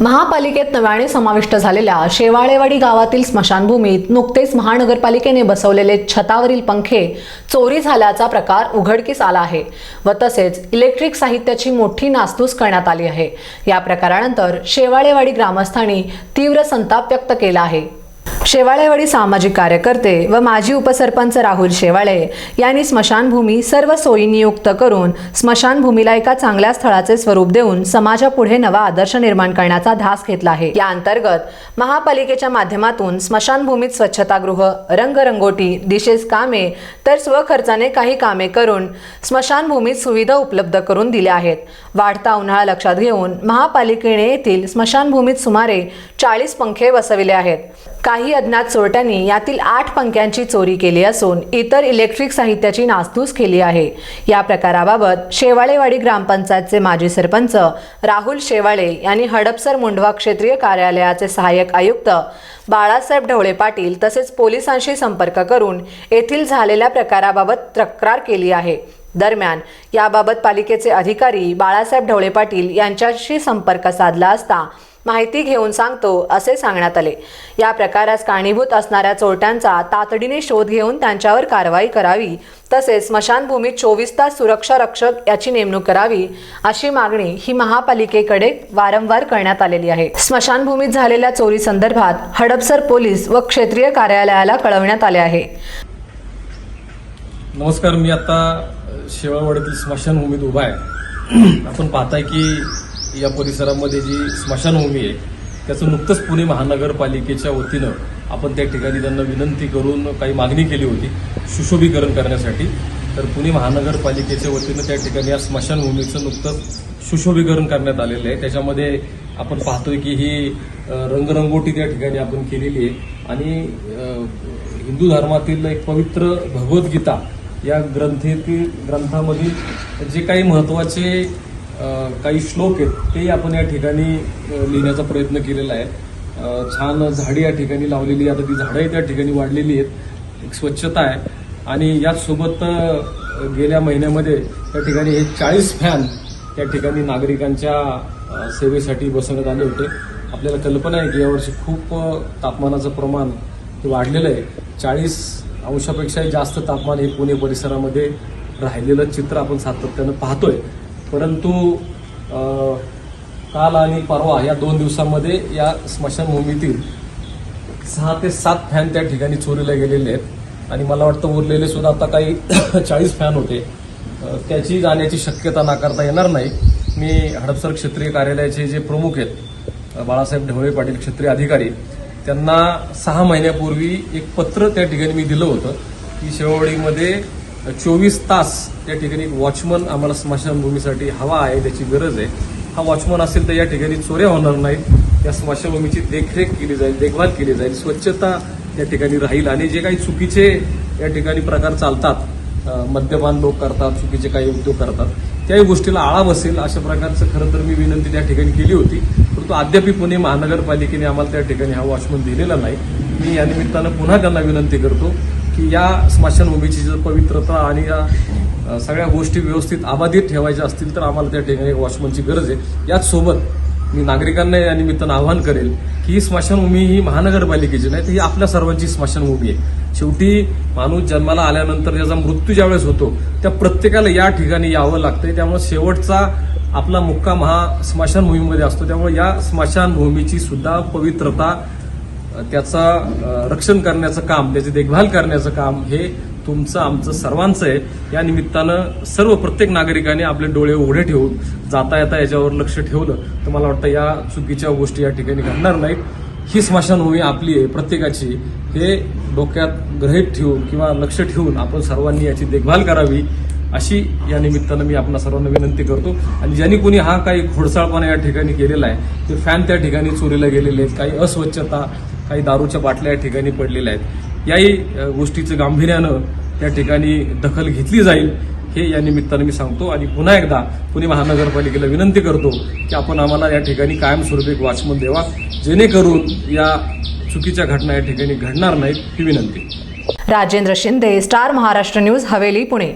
महापालिकेत नव्याने समाविष्ट झालेल्या शेवाळेवाडी गावातील स्मशानभूमीत नुकतेच महानगरपालिकेने बसवलेले छतावरील पंखे चोरी झाल्याचा प्रकार उघडकीस आला आहे व तसेच इलेक्ट्रिक साहित्याची मोठी नासधूस करण्यात आली आहे. या प्रकारानंतर शेवाळेवाडी ग्रामस्थांनी तीव्र संताप व्यक्त केला आहे. शेवाळेवाडी सामाजिक कार्यकर्ते व माजी उपसरपंच राहुल शेवाळे यांनी स्मशानभूमी सर्व सोयी नियुक्त करून स्मशानभूमीला एका चांगल्या स्थळाचे स्वरूप देऊन समाजापुढे नवा आदर्श निर्माण करण्याचा धास घेतला आहे. या अंतर्गत महापालिकेच्या माध्यमातून स्मशानभूमीत स्वच्छतागृह रंगरंगोटी डिशेस कामे तर स्वखर्चाने काही कामे करून स्मशानभूमीत सुविधा उपलब्ध करून दिल्या आहेत. वाढता उन्हाळा लक्षात घेऊन महापालिकेने येथील स्मशानभूमीत सुमारे चाळीस पंखे बसविले आहेत. काही अज्ञात चोरट्यांनी यातील आठ पंख्यांची चोरी केली असून इतर इलेक्ट्रिक साहित्याची नासधूस केली आहे. या प्रकाराबाबत शेवाळेवाडी ग्रामपंचायतचे माजी सरपंच राहुल शेवाळे यांनी हडपसर मुंढवा क्षेत्रीय कार्यालयाचे सहाय्यक आयुक्त बाळासाहेब ढवळे पाटील तसेच पोलिसांशी संपर्क करून येथील झालेल्या प्रकाराबाबत तक्रार केली आहे. दरम्यान. याबाबत पालिकेचे अधिकारी बाळासाहेब ढवळे पाटील यांच्याशी संपर्क साधला असता माहिती घेऊन सांगतो असे सांगण्यात आले. या प्रकारास कारणीभूत असणाऱ्या चोरट्यांचा तातडीने शोध घेऊन त्यांच्यावर कारवाई करावी तसेच स्मशानभूमीत चोवीस तास सुरक्षा रक्षक याची नेमणूक करावी अशी मागणी ही महापालिकेकडे वारंवार करण्यात आलेली आहे. स्मशानभूमीत झालेल्या चोरी संदर्भात हडपसर पोलीस व क्षेत्रीय कार्यालयाला कळवण्यात आले आहे. नमस्कार मी आता शेवाळवाडीतील स्मशानभूमीत उभा आहे. आपण पाहताय की या परिसरामध्ये जी स्मशानभूमी आहे त्याचं नुकतंच पुणे महानगरपालिकेच्या वतीनं आपण त्या ठिकाणी त्यांना विनंती करून काही मागणी केली होती सुशोभीकरण करण्यासाठी. तर पुणे महानगरपालिकेच्या वतीनं त्या ठिकाणी या स्मशानभूमीचं नुकतंच सुशोभीकरण करण्यात आलेलं आहे. त्याच्यामध्ये आपण पाहतोय की ही रंगरंगोटी त्या ठिकाणी आपण केलेली आहे. आणि हिंदू धर्मातील एक पवित्र भगवद्गीता या ग्रंथेतील ग्रंथामधील जे काही महत्त्वाचे काही श्लोक आहेत ते आपण या ठिकाणी लिहिण्याचा प्रयत्न केलेला आहे. छान झाडी या ठिकाणी लावलेली आता ती झाडंही त्या ठिकाणी वाढलेली आहेत. एक स्वच्छता आहे. आणि याचसोबत गेल्या महिन्यामध्ये त्या ठिकाणी हे चाळीस फॅन त्या ठिकाणी नागरिकांच्या सेवेसाठी बसवण्यात आले होते. आपल्याला कल्पना आहे की यावर्षी खूप तापमानाचं प्रमाण वाढलेलं आहे. चाळीस अंशापेक्षाही जास्त तापमान हे पुणे परिसरामध्ये राहिलेलं चित्र आपण सातत्यानं पाहतोय. परंतु काल आणि परवा या दोन दिवसामध्ये या स्मशानभूमीतील सहा ते सात फॅन त्या ठिकाणी चोरीला गेलेले आहेत. आणि मला वाटतं उरलेले सुद्धा आता काही चाळीस फॅन होते. त्याची जाण्याची शक्यता नाकारता येणार नाही. मी हडपसर क्षेत्रीय कार्यालयाचे जे प्रमुख आहेत बाळासाहेब ढवळे पाटील क्षेत्रीय अधिकारी त्यांना सहा महिन्यापूर्वी एक पत्र त्या ठिकाणी मी दिलं होतं की शेवडीमध्ये चोवीस तास त्या ठिकाणी एक वॉचमन आम्हाला स्मशानभूमीसाठी हवा आहे त्याची गरज आहे. हा वॉचमन असेल तर या ठिकाणी चोऱ्या होणार नाहीत. या स्मशानभूमीची देखरेख केली जाईल देखभाल केली जाईल. स्वच्छता या ठिकाणी राहील आणि जे काही चुकीचे या ठिकाणी प्रकार चालतात मद्यपान लोक करतात चुकीचे काही उद्योग करतात. त्याही गोष्टीला आळा बसेल अशा प्रकारचं खरं तर मी विनंती त्या ठिकाणी केली होती. परंतु अद्याप पुणे महानगरपालिकेने आम्हाला त्या ठिकाणी हा वॉचमन दिलेला नाही. मी या निमित्तानं पुन्हा त्यांना विनंती करतो की या स्मशानभूमीची जर पवित्रता आणि या सगळ्या गोष्टी व्यवस्थित आबाधित ठेवायच्या असतील तर आम्हाला त्या ठिकाणी वॉचमनची गरज आहे. याचसोबत मी नागरिकांना या निमित्तानं आवाहन करेल ही स्मशानभूमी ही महानगरपालिकेची नाही तर ही आपल्या सर्वांची स्मशानभूमी आहे. शेवटी माणूस जन्माला आल्यानंतर त्याचा मृत्यू ज्यावेळेस होतो त्या प्रत्येकाला या ठिकाणी यावं लागतंय. त्यामुळे शेवटचा आपला मुक्काम हा स्मशानभूमीमध्ये असतो. त्यामुळे या स्मशानभूमीची सुद्धा पवित्रता त्याचा रक्षण करण्याचं काम त्याची देखभाल करण्याचं काम हे तुमचं आमचं सर्वांचं आहे. या निमित्तानं सर्व प्रत्येक नागरिकाने आपले डोळे उघडे ठेवून जाता येता याच्यावर लक्ष ठेवलं तर मला वाटतं या चुकीच्या गोष्टी या ठिकाणी घडणार नाहीत. ही स्मशानभूमी आपली आहे प्रत्येकाची. हे डोक्यात ग्रहित ठेवून किंवा लक्ष ठेवून आपण सर्वांनी याची देखभाल करावी अशी या निमित्तानं मी आपणा सर्वांना विनंती करतो. आणि ज्यांनी कोणी हा काही खोडसाळपणा या ठिकाणी केलेला आहे ते फॅन त्या ठिकाणी चोरीला गेलेले आहेत. काही अस्वच्छता काही दारूच्या बाटल्या या ठिकाणी पडलेल्या आहेत. याही गोष्टीचं गांभीर्यानं त्या ठिकाणी दखल घेतली जाईल हे या निमित्तानं मी सांगतो. आणि पुन्हा एकदा पुणे महानगरपालिकेला विनंती करतो की आपण आम्हाला या ठिकाणी कायमस्वरूपी एक वॉचमन देवा जेणेकरून या चुकीच्या घटना या ठिकाणी घडणार नाहीत ही विनंती. Rajendra Shinde star Maharashtra news Haveli Pune.